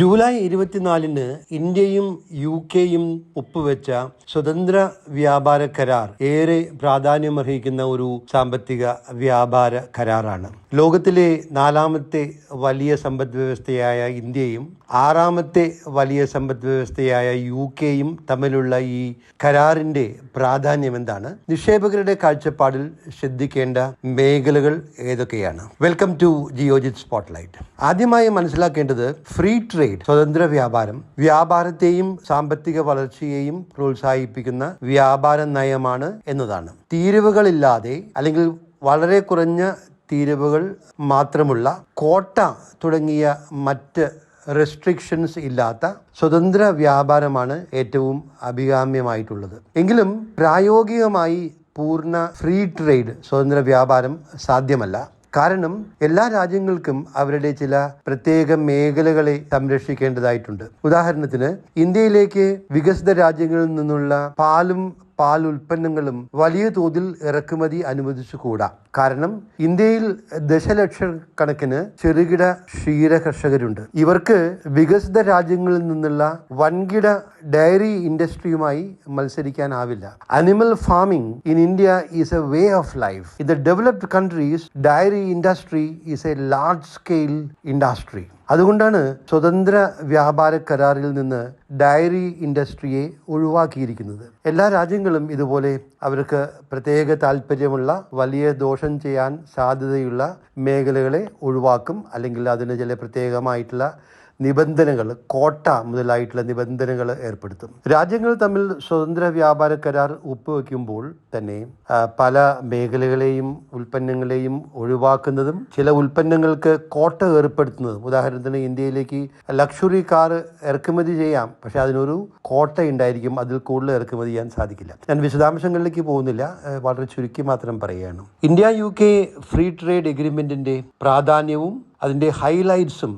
July ഇരുപത്തിനാലിന് ഇന്ത്യയും U കെയും ഒപ്പുവെച്ച സ്വതന്ത്ര വ്യാപാര കരാർ ഏറെ പ്രാധാന്യമർഹിക്കുന്ന ഒരു സാമ്പത്തിക വ്യാപാര കരാറാണ്. ലോകത്തിലെ നാലാമത്തെ വലിയ സമ്പദ് വ്യവസ്ഥയായ ഇന്ത്യയും ആറാമത്തെ വലിയ സമ്പദ് വ്യവസ്ഥയായ യു കെയും തമ്മിലുള്ള ഈ കരാറിന്റെ പ്രാധാന്യം എന്താണ്? നിക്ഷേപകരുടെ കാഴ്ചപ്പാടിൽ ശ്രദ്ധിക്കേണ്ട മേഖലകൾ ഏതൊക്കെയാണ്? Welcome to Geojit spotlight. ആദ്യമായി മനസ്സിലാക്കേണ്ടത് ഫ്രീ ട്രേഡ് സ്വതന്ത്ര വ്യാപാരം. വ്യാപാരത്തെയും സാമ്പത്തിക വളർച്ചയെയും പ്രോത്സാഹിപ്പിക്കുന്ന വ്യാപാര നയമാണ് എന്നതാണ്. തീരുവകളില്ലാതെ അല്ലെങ്കിൽ വളരെ കുറഞ്ഞ തീരുവകൾ മാത്രമുള്ള കോട്ട തുടങ്ങിയ മറ്റ് റെസ്ട്രിക്ഷൻസ് ഇല്ലാത്ത സ്വതന്ത്ര വ്യാപാരമാണ് ഏറ്റവും അഭികാമ്യമായിട്ടുള്ളത്. എങ്കിലും പ്രായോഗികമായി പൂർണ ഫ്രീ ട്രേഡ് സ്വതന്ത്ര വ്യാപാരം സാധ്യമല്ല. കാരണം എല്ലാ രാജ്യങ്ങൾക്കും അവരുടെ ചില പ്രത്യേക മേഖലകളെ സംരക്ഷിക്കേണ്ടതായിട്ടുണ്ട്. ഉദാഹരണത്തിന് ഇന്ത്യയിലേക്ക് വികസിത രാജ്യങ്ങളിൽ നിന്നുള്ള പാലും പാൽ ഉൽപ്പന്നങ്ങളും വലിയ തോതിൽ ഇറക്കുമതി അനുവദിച്ചുകൂടാ. കാരണം ഇന്ത്യയിൽ ദശലക്ഷക്കണക്കിന് ചെറുകിട ക്ഷീര കർഷകരുണ്ട്. ഇവർക്ക് വികസിത രാജ്യങ്ങളിൽ നിന്നുള്ള വൻകിട ഡയറി ഇൻഡസ്ട്രിയുമായി മത്സരിക്കാനാവില്ല. Animal farming in India is a way of life. In the developed countries dairy industry is a large scale industry. അതുകൊണ്ടാണ് സ്വതന്ത്ര വ്യാപാര കരാറിൽ നിന്ന് ഡയറി ഇൻഡസ്ട്രിയെ ഒഴിവാക്കിയിരിക്കുന്നത്. എല്ലാ രാജ്യങ്ങളും ഇതുപോലെ അവർക്ക് പ്രത്യേക താല്പര്യമുള്ള വലിയ ദോഷം ചെയ്യാൻ സാധ്യതയുള്ള മേഖലകളെ ഒഴിവാക്കും അല്ലെങ്കിൽ അതിന് ചില പ്രത്യേകമായിട്ടുള്ള നിബന്ധനകൾ കോട്ട മുതലായിട്ടുള്ള നിബന്ധനകൾ ഏർപ്പെടുത്തും. രാജ്യങ്ങൾ തമ്മിൽ സ്വതന്ത്ര വ്യാപാര കരാർ ഒപ്പുവെക്കുമ്പോൾ തന്നെ പല മേഖലകളെയും ഉൽപ്പന്നങ്ങളെയും ഒഴിവാക്കുന്നതും ചില ഉൽപ്പന്നങ്ങൾക്ക് കോട്ട ഏർപ്പെടുത്തുന്നതും ഉദാഹരണത്തിന് ഇന്ത്യയിലേക്ക് ലക്ഷറി കാർ ഇറക്കുമതി ചെയ്യാം പക്ഷെ അതിനൊരു കോട്ട ഉണ്ടായിരിക്കും അതിൽ കൂടുതൽ ഇറക്കുമതി ചെയ്യാൻ സാധിക്കില്ല. ഞാൻ വിശദാംശങ്ങളിലേക്ക് പോകുന്നില്ല വളരെ ചുരുക്കി മാത്രം പറയുകയാണ്. India U K free trade എഗ്രിമെന്റിന്റെ പ്രാധാന്യവും അതിന്റെ ഹൈലൈറ്റ്സും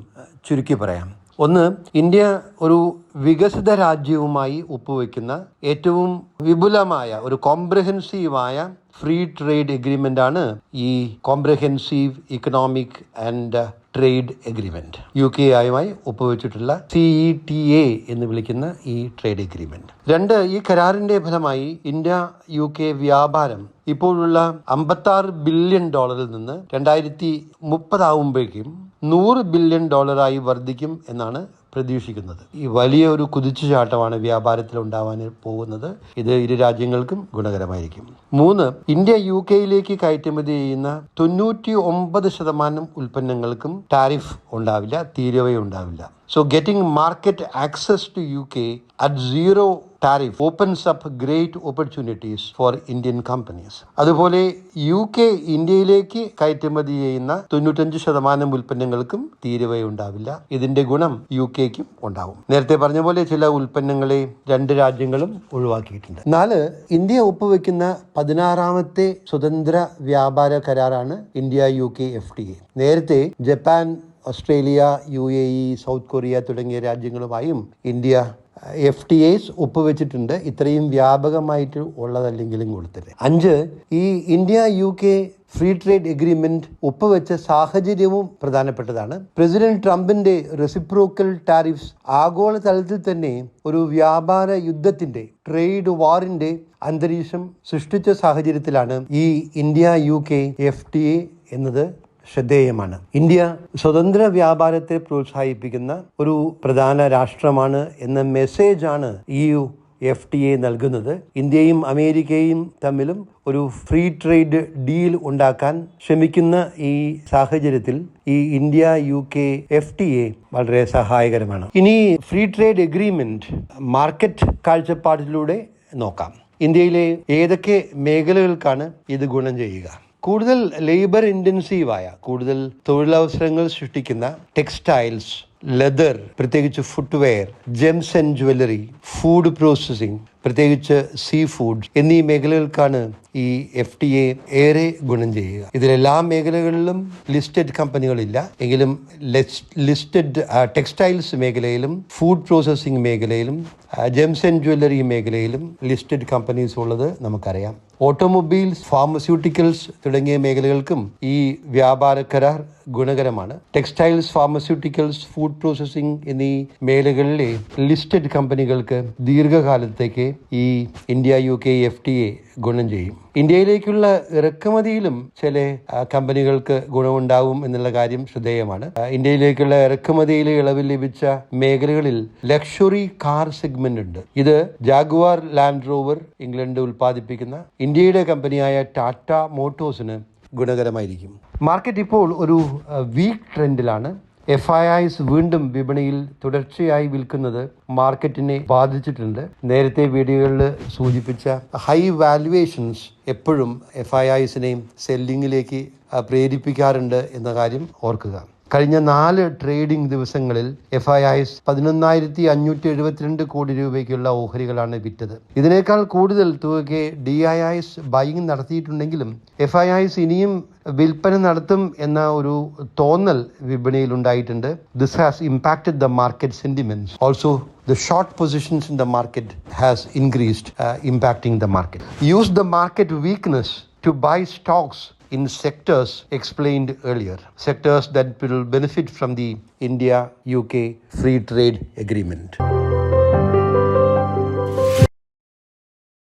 ചുരുക്കി പറയാം. ഒന്ന് ഇന്ത്യ ഒരു വികസിത രാജ്യവുമായി ഒപ്പുവെക്കുന്ന ഏറ്റവും വിപുലമായ ഒരു കോംപ്രഹെൻസീവായ ഫ്രീ ട്രേഡ് എഗ്രിമെന്റ് ആണ് ഈ comprehensive economic and trade agreement. U K ആയുമായി ഒപ്പുവെച്ചിട്ടുള്ള സി ഇ ടി എ എന്ന് വിളിക്കുന്ന ഈ ട്രേഡ് എഗ്രിമെന്റ്. രണ്ട് ഈ കരാറിന്റെ ഫലമായി ഇന്ത്യ യു കെ വ്യാപാരം ഇപ്പോഴുള്ള അമ്പത്താറ് ബില്യൺ ഡോളറിൽ നിന്ന് രണ്ടായിരത്തി മുപ്പതാവുമ്പോഴേക്കും നൂറ് ബില്യൺ ഡോളറായി വർദ്ധിക്കും എന്നാണ് പ്രതീക്ഷിക്കുന്നത്. ഈ വലിയ ഒരു കുതിച്ചുചാട്ടമാണ് വ്യാപാരത്തിൽ ഉണ്ടാവാൻ പോകുന്നത്. ഇത് ഇരു രാജ്യങ്ങൾക്കും ഗുണകരമായിരിക്കും. മൂന്ന് ഇന്ത്യ യു കെയിലേക്ക് കയറ്റുമതി ചെയ്യുന്ന തൊണ്ണൂറ്റി ഒമ്പത് ശതമാനം ഉൽപ്പന്നങ്ങൾക്കും ടാരിഫ് ഉണ്ടാവില്ല തീരുവയുണ്ടാവില്ല so getting market access to U K at zero tariff opens up great opportunities for Indian companies അതുപോലെ യു കെ ഇന്ത്യയിലേക്ക് കയറ്റുമതി ചെയ്യുന്ന തൊണ്ണൂറ്റഞ്ച് ശതമാനം ഉൽപ്പന്നങ്ങൾക്കും തീരുവയുണ്ടാവില്ല. ഇതിന്റെ ഗുണം യു കെക്കും ഉണ്ടാവും. നേരത്തെ പറഞ്ഞ പോലെ ചില ഉൽപ്പന്നങ്ങളെ രണ്ട് രാജ്യങ്ങളും ഒഴിവാക്കിയിട്ടുണ്ട്. നാല് ഇന്ത്യ ഒപ്പുവെക്കുന്ന പതിനാറാമത്തെ സ്വതന്ത്ര വ്യാപാര കരാറാണ് India U K F T A നേരത്തെ Japan Australia U A E South Korea തുടങ്ങിയ രാജ്യങ്ങളുമായും ഇന്ത്യ എഫ് ടി എസ് ഒപ്പുവെച്ചിട്ടുണ്ട്. ഇത്രയും വ്യാപകമായിട്ട് ഉള്ളതല്ലെങ്കിലും കൊടുത്തിട്ട്. അഞ്ച് ഈ India U K free trade agreement ഒപ്പുവെച്ച സാഹചര്യവും പ്രധാനപ്പെട്ടതാണ്. പ്രസിഡന്റ് ട്രംപിന്റെ റെസിപ്രോക്കൽ ടാരിഫ്സ് ആഗോള തലത്തിൽ തന്നെ ഒരു വ്യാപാര യുദ്ധത്തിന്റെ ട്രേഡ് വാറിന്റെ അന്തരീക്ഷം സൃഷ്ടിച്ച സാഹചര്യത്തിലാണ് ഈ India U K F T A എന്നത്. ശ്രദ്ധേയമാണ്. ഇന്ത്യ സ്വതന്ത്ര വ്യാപാരത്തെ പ്രോത്സാഹിപ്പിക്കുന്ന ഒരു പ്രധാന രാഷ്ട്രമാണ് എന്ന മെസ്സേജാണ് ഈ എഫ് ടി എ നൽകുന്നത്. ഇന്ത്യയും അമേരിക്കയും തമ്മിലും ഒരു ഫ്രീ ട്രേഡ് ഡീൽ ഉണ്ടാക്കാൻ ശ്രമിക്കുന്ന ഈ സാഹചര്യത്തിൽ ഈ India U K F T A വളരെ സഹായകരമാണ്. ഇനി ഫ്രീ ട്രേഡ് എഗ്രിമെന്റ് മാർക്കറ്റ് കാഴ്ചപ്പാടിലൂടെ നോക്കാം. ഇന്ത്യയിലെ ഏതൊക്കെ മേഖലകൾക്കാണ് ഇത് ഗുണം ചെയ്യുക? കൂടുതൽ ലേബർ ഇന്റൻസീവായ കൂടുതൽ തൊഴിലവസരങ്ങൾ സൃഷ്ടിക്കുന്ന ടെക്സ്റ്റൈൽസ് ലെതർ പ്രത്യേകിച്ച് footwear gems and jewellery food processing പ്രത്യേകിച്ച് സീ ഫുഡ് എന്നീ മേഖലകൾക്കാണ് ഈ എഫ് ടി എ ഏറെ ഗുണം ചെയ്യുക. ഇതിലെല്ലാ മേഖലകളിലും ലിസ്റ്റഡ് കമ്പനികളില്ല എങ്കിലും ലിസ്റ്റഡ് ടെക്സ്റ്റൈൽസ് മേഖലയിലും ഫുഡ് പ്രോസസ്സിംഗ് മേഖലയിലും ജെംസ് ആൻഡ് ജ്വല്ലറി മേഖലയിലും ലിസ്റ്റഡ് കമ്പനീസ് ഉള്ളത് നമുക്കറിയാം. ഓട്ടോമൊബൈൽസ് ഫാർമസ്യൂട്ടിക്കൽസ് തുടങ്ങിയ മേഖലകൾക്കും ഈ വ്യാപാര കരാർ ഗുണകരമാണ്. ടെക്സ്റ്റൈൽസ് ഫാർമസ്യൂട്ടിക്കൽസ് ഫുഡ് പ്രോസസ്സിംഗ് എന്നീ മേഖലകളിലെ ലിസ്റ്റഡ് കമ്പനികൾക്ക് ദീർഘകാലത്തേക്ക് ഈ India U K F T A ഗുണം ചെയ്യും. ഇന്ത്യയിലേക്കുള്ള ഇറക്കുമതിയിലും ചില കമ്പനികൾക്ക് ഗുണമുണ്ടാവും എന്നുള്ള കാര്യം ശ്രദ്ധേയമാണ്. ഇന്ത്യയിലേക്കുള്ള ഇറക്കുമതിയിൽ ഇളവ് ലഭിച്ച മേഖലകളിൽ ലക്ഷറി കാർ സെഗ്മെന്റ് ഉണ്ട്. ഇത് ജാഗുവാർ ലാൻഡ് റോവർ ഇംഗ്ലണ്ട് ഉൽപ്പാദിപ്പിക്കുന്ന ഇന്ത്യയുടെ കമ്പനിയായ ടാറ്റ മോട്ടോഴ്സിന് ഗുണകരമായിരിക്കും. മാർക്കറ്റ് ഇപ്പോൾ ഒരു വീക്ക് ട്രെൻഡിലാണ്. എഫ് ഐ ഐസ് വീണ്ടും വിപണിയിൽ തുടർച്ചയായി വിൽക്കുന്നത് മാർക്കറ്റിനെ ബാധിച്ചിട്ടുണ്ട്. നേരത്തെ വീഡിയോകളിൽ സൂചിപ്പിച്ച ഹൈ വാല്യുവേഷൻസ് എപ്പോഴും എഫ് ഐ ഐസിനെയും സെല്ലിങ്ങിലേക്ക് പ്രേരിപ്പിക്കാറുണ്ട് എന്ന കാര്യം ഓർക്കുക. കഴിഞ്ഞ നാല് ട്രേഡിംഗ് ദിവസങ്ങളിൽ എഫ് ഐ ഐസ് പതിനൊന്നായിരത്തി അഞ്ഞൂറ്റി എഴുപത്തിരണ്ട് കോടി രൂപയ്ക്കുള്ള ഓഹരികളാണ് വിറ്റത്. ഇതിനേക്കാൾ കൂടുതൽ തുകയ്ക്ക് ഡി ഐ ഐസ് ബൈങ് നടത്തിയിട്ടുണ്ടെങ്കിലും എഫ് ഐ ഐസ് ഇനിയും വിൽപ്പന നടത്തും എന്ന ഒരു തോന്നൽ വിപണിയിൽ ഉണ്ടായിട്ടുണ്ട്. This has impacted the market sentiments also the short positions in the market has increased uh, the market. Use the market weakness to buy stocks in sectors explained earlier sectors that will benefit from the india uk free trade agreement